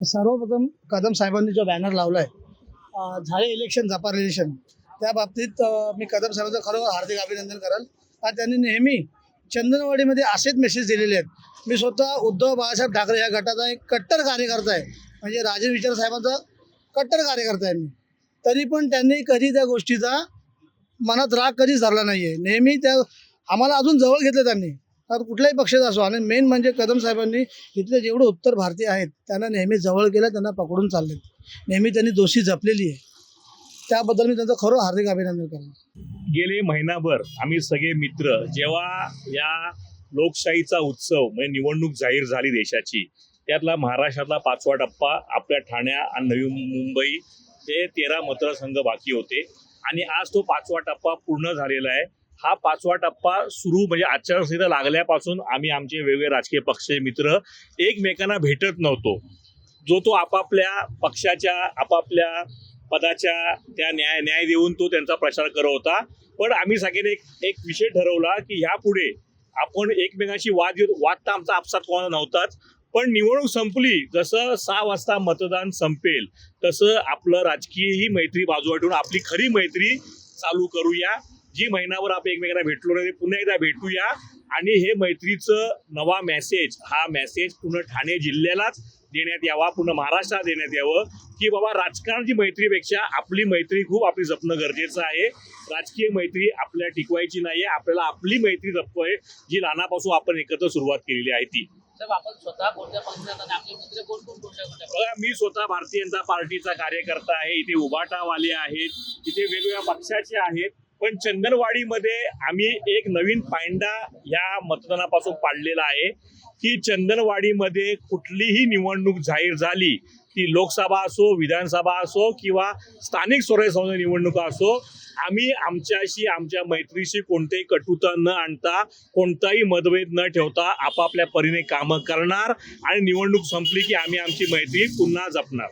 सर्वप्रथम कदम साहेबांनी जो बॅनर लावलाय आहे झाले इलेक्शन झपार इलेक्शन त्या बाबतीत मी कदम साहेबांचं खरोखर हार्दिक अभिनंदन कराल. आणि त्यांनी नेहमी चंदनवाडीमध्ये असेच मेसेज दिलेले आहेत. मी स्वतः उद्धव बाळासाहेब ठाकरे या गटाचा एक कट्टर कार्यकर्ता आहे. म्हणजे राजे विचार साहेबांचा कट्टर कार्यकर्ता आहे मी. तरी पण त्यांनी कधी त्या गोष्टीचा मनात राग कधीच धरला नाही आहे नेहमी त्या आम्हाला अजून जवळ घेतलं त्यांनी. कुठल्याही पक्षाचा असो. आणि मेन म्हणजे कदम साहेबांनी इथले जेवढे उत्तर भारतीय आहेत त्यांना नेहमी जवळ केलं त्यांना पकडून चालले नेहमी त्यांनी दोषी जपलेली आहे. त्याबद्दल मी त्यांचं खरं हार्दिक अभिनंदन करतो गेले महिनाभर आम्ही सगळे मित्र जेव्हा या लोकशाहीचा उत्सव म्हणजे निवडणूक जाहीर झाली देशाची त्यातला महाराष्ट्रातला पाचवा टप्पा आपल्या ठाण्या आणि नवी मुंबई हे तेरा मतदारसंघ बाकी होते. आणि आज तो पाचवा टप्पा पूर्ण झालेला आहे. हा पाचवा टप्पा सुरू म्हणजे आचारसंहिता लागल्यापासून आम्ही आमचे वेगवेगळे राजकीय पक्ष मित्र एकमेकांना भेटत नव्हतो. जो तो आपापल्या पक्षाच्या आपापल्या पदाच्या त्या न्याय न्याय देऊन तो त्यांचा प्रचार करत होता. पण आम्ही सगळ्यांनी एक एक विषय ठरवला की ह्यापुढे आपण एकमेकांशी वाद वाद तर आमचा आपसात कोणाला नव्हताच पण निवडणूक संपली जसं सहा वाजता मतदान संपेल तसं आपलं राजकीय ही मैत्री बाजूला ठेवून आपली खरी मैत्री चालू करूया. जी महिनाभर आपण एकमेकांना भेटलो नाही पुन्हा एकदा भेटूया. आणि हे मैत्रीचं नवा मेसेज हा मेसेज पूर्ण ठाणे जिल्ह्यालाच देण्यात यावा पूर्ण महाराष्ट्रात देण्यात यावं की बाबा राजकारणाची मैत्रीपेक्षा आपली मैत्री खूप आपली जपणं गरजेचं आहे. राजकीय मैत्री आपल्याला टिकवायची नाही आहे आपल्याला आपली मैत्री जपतोय जी लहानापासून आपण एकत्र सुरुवात केलेली आहे ती. बघा मी स्वतः भारतीय जनता पार्टीचा कार्यकर्ता आहे इथे उभाटावाले आहेत इथे वेगवेगळ्या पक्षाचे आहेत. पण चंदनवाडीमध्ये आम्ही एक नवीन पायंडा या मतदानापासून पाडलेला आहे. की चंदनवाडीमध्ये कुठलीही निवडणूक जाहीर झाली ती लोकसभा असो विधानसभा असो किंवा स्थानिक स्वराज्य संस्था निवडणुका असो आम्ही आमच्याशी आमच्या मैत्रीशी कोणतेही कटुता न आणता कोणताही मतभेद न ठेवता आपापल्या परीने कामं करणार आणि निवडणूक संपली की आम्ही आमची मैत्री पुन्हा जपणार.